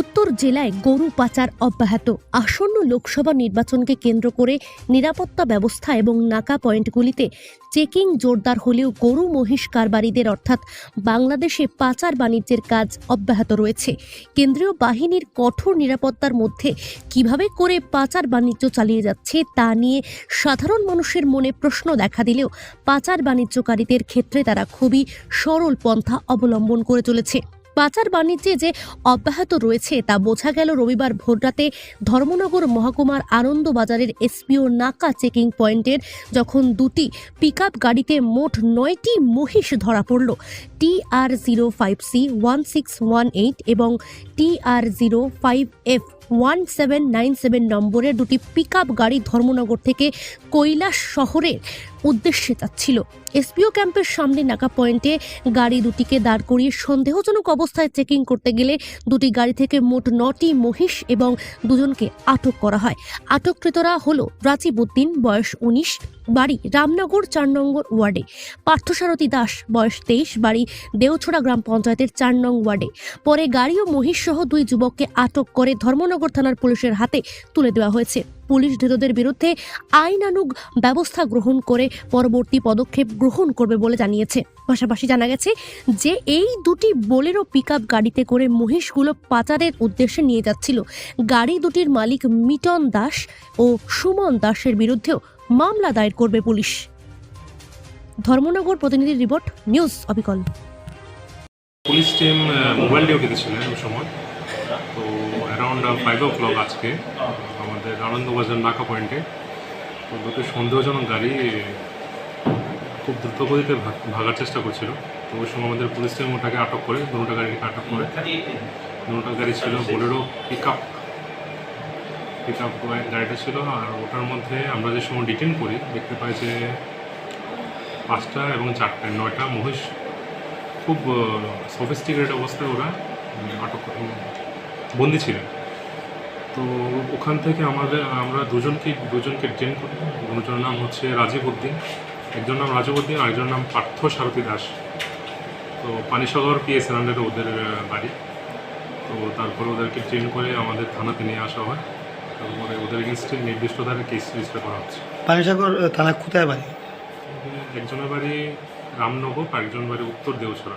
উত্তর জেলায় গরু পাচার অব্যাহত। আসন্ন লোকসভা নির্বাচনকে কেন্দ্র করে নিরাপত্তা ব্যবস্থা এবং নাকা পয়েন্টগুলিতে চেকিং জোরদার হলেও গরু মহিষ কারবারিদের অর্থাৎ বাংলাদেশে পাচার বাণিজ্যের কাজ অব্যাহত রয়েছে। কেন্দ্রীয় বাহিনীর কঠোর নিরাপত্তার মধ্যে কীভাবে করে পাচার বাণিজ্য চালিয়ে যাচ্ছে তা নিয়ে সাধারণ মানুষের মনে প্রশ্ন দেখা দিলেও পাচার বাণিজ্যকারীদের ক্ষেত্রে তারা খুবই সরল পন্থা অবলম্বন করে চলেছে। পাচার বাণিজ্যে যে অব্যাহত রয়েছে তা বোঝা গেল রবিবার ভোররাতে ধর্মনগর মহকুমার আনন্দবাজারের এসপিও নাকা চেকিং পয়েন্টের যখন দুটি পিকআপ গাড়িতে মোট নয়টি মহিষ ধরা পড়ল। T R zero five C one six one eight এবং T R zero five F one seven nine seven নম্বরের দুটি পিকআপ গাড়ি ধর্মনগর থেকে কৈলাস শহরের উদ্দেশ্যে যাচ্ছিল। এসপিও ক্যাম্পের সামনে নাকা পয়েন্টে গাড়ি দুটিকে দাঁড় করিয়ে সন্দেহজনক অবস্থায় চেকিং করতে গেলে দুটি গাড়ি থেকে মোট নটি মহিষ এবং দুজনকে আটক করা হয়। আটককৃতরা হল রাজীব উদ্দিন, বয়স উনিশ, বাড়ি রামনগর, চার নম্বর ওয়ার্ডে। পার্থসারথী দাস, বয়স তেইশ, বাড়ি দেওছড়া গ্রাম পঞ্চায়েতের চার নং ওয়ার্ডে। পরে গাড়ি ও মহিষ সহ দুই যুবককে আটক করে ধর্মনগর থানার পুলিশের হাতে তুলে দেওয়া হয়েছে। পুলিশ ধৃতদের বিরুদ্ধে আইনানুগ ব্যবস্থা গ্রহণ করে পরবর্তী পদক্ষেপ গ্রহণ করবে বলে জানিয়েছে। পাশাপাশি জানা গেছে যে এই দুটি বোলেরো পিকআপ গাড়িতে করে মহিষগুলো পাচারের উদ্দেশ্যে নিয়ে যাচ্ছিল। গাড়ি দুটির মালিক মিটন দাস ও সুমন দাসের বিরুদ্ধেও মামলা দায়ের করবে পুলিশ। ধর্মনগর প্রতিনিধির রিপোর্ট, নিউজ অবিকল। পুলিশ টিম মোবাইল ডিউটিতে ছিলেন ওই সময়। তো অ্যারাউন্ড ফাইভ ও ক্লক আজকে, আমাদের আনন্দবাজার নাকা পয়েন্টে দুটো সন্দেহজনক গাড়ি খুব দ্রুত গতিতে ভাগার চেষ্টা করছিল। তো ওই সময় আমাদের পুলিশ টিম ওটাকে আটক করে, দুটো গাড়িকে আটক করে। দুটো গাড়ি ছিল Bolero pickup pickup গাড়িটা ছিল, আর ওটার মধ্যে আমরা যে সময় ডিটেন করি, দেখতে পাই যে পাঁচটা এবং চারটে, নয়টা মহিষ খুব সফিস্টিকেটেড অবস্থায় ওরা আটক, বন্দি ছিলেন। তো ওখান থেকে আমাদের আমরা দুজনকে দুজনকে ট্রেন করি। দুজনের নাম হচ্ছে রাজীব উদ্দিন। একজন নাম রাজীব উদ্দিন আরেকজন নাম পার্থ সারথী দাস। তো পানিসাগর পিএস আন্ডারে ওদের বাড়ি। তো তারপরে ওদেরকে ট্রেন করে আমাদের থানাতে নিয়ে আসা হয়। তারপরে ওদের এগেনস্টে নির্দিষ্ট ধারে কেস রেজিস্টার করা হচ্ছে। পানিসাগর থানা কোথায় বাড়ি? একজনের বাড়ি রামনগর আর একজন বাড়ি উত্তর দেওছড়া